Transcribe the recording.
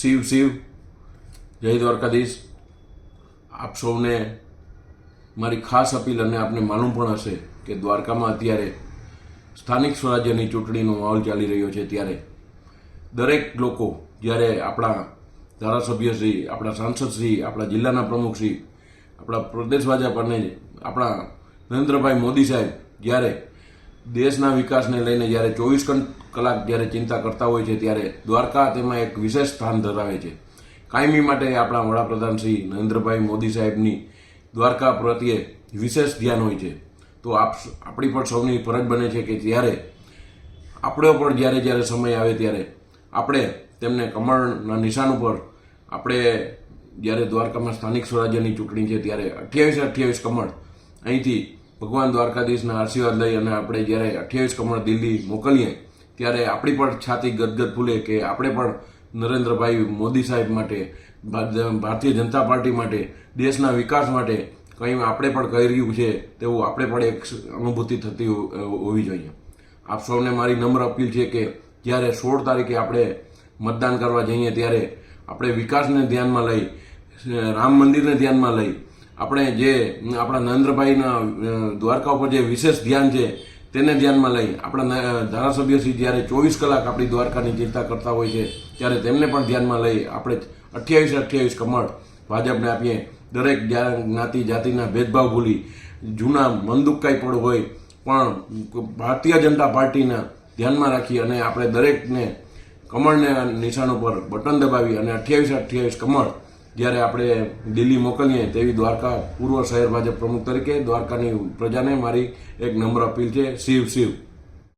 શિવ શિવ જય દ્વારકાધીશ. આપ સૌને મારી ખાસ અપીલ અને આપને માલુમ પણ હશે કે દ્વારકામાં અત્યારે સ્થાનિક સ્વરાજ્યની ચૂંટણીનો માહોલ ચાલી રહ્યો છે ત્યારે દરેક લોકો જ્યારે આપણા ધારાસભ્યશ્રી આપણા સાંસદશ્રી આપણા જિલ્લાના પ્રમુખશ્રી આપણા પ્રદેશ ભાજપ અને આપણા નરેન્દ્રભાઈ મોદી સાહેબ જ્યારે દેશના વિકાસને લઈને જ્યારે ચોવીસ કલાક જ્યારે ચિંતા કરતા હોય છે, ત્યારે દ્વારકા તેમાં એક વિશેષ સ્થાન ધરાવે છે. કાયમી માટે આપણા વડાપ્રધાન શ્રી નરેન્દ્રભાઈ મોદી સાહેબની દ્વારકા પ્રત્યે વિશેષ ધ્યાન હોય છે. તો આપ આપણી પણ સૌની ફરજ બને છે કે જ્યારે આપણે પણ જ્યારે જ્યારે સમય આવે ત્યારે આપણે તેમને કમળના નિશાન ઉપર આપણે જ્યારે દ્વારકામાં સ્થાનિક સ્વરાજ્યની ચૂંટણી છે, ત્યારે અઠ્યાવીસ અઠ્યાવીસ કમળ અહીંથી ભગવાન દ્વારકાધીશના આશીર્વાદ લઈ અને આપણે જ્યારે અઠ્યાવીસ કમળ દિલ્હી મોકલીએ, ત્યારે આપણી પણ છાતી ગદગદ ફૂલે કે આપણે પણ નરેન્દ્રભાઈ મોદી સાહેબ માટે ભારતીય જનતા પાર્ટી માટે, દેશના વિકાસ માટે કંઈ આપણે પણ કહી રહ્યું છે, તેવું આપણે પણ એક અનુભૂતિ થતી હોવી જોઈએ. આપ સૌને મારી નમ્ર અપીલ છે કે જ્યારે સોળ તારીખે આપણે મતદાન કરવા જઈએ, ત્યારે આપણે વિકાસને ધ્યાનમાં લઈ, રામ મંદિરને ધ્યાનમાં લઈ આપણે જે, આપણા નરેન્દ્રભાઈના દ્વારકા ઉપર જે વિશેષ ધ્યાન છે, તેને ધ્યાનમાં લઈ આપણા ધારાસભ્ય ધારાસભ્યશ્રી જ્યારે ચોવીસ કલાક આપણી દ્વારકાની ચિંતા કરતા હોય છે, ત્યારે તેમને પણ ધ્યાનમાં લઈ આપણે અઠ્યાવીસ અઠ્યાવીસ કમળ ભાજપને આપીએ. દરેક જ્ઞા- જ્ઞાતિ, જાતિના ભેદભાવ ભૂલી જૂના મંદુક કાંઈ પણ હોય, પણ ભારતીય જનતા પાર્ટીના ધ્યાનમાં રાખી અને આપણે દરેકને કમળને નિશાન ઉપર બટન દબાવી અને અઠ્યાવીસ અઠ્યાવીસ કમળ જ્યારે આપણે દિલ્હી મોકલીએ તેવી દ્વારકા, પૂર્વ શહેર ભાજપ પ્રમુખ તરીકે દ્વારકાની પ્રજાને મારી એક નમ્ર અપીલ છે. શિવ શિવ.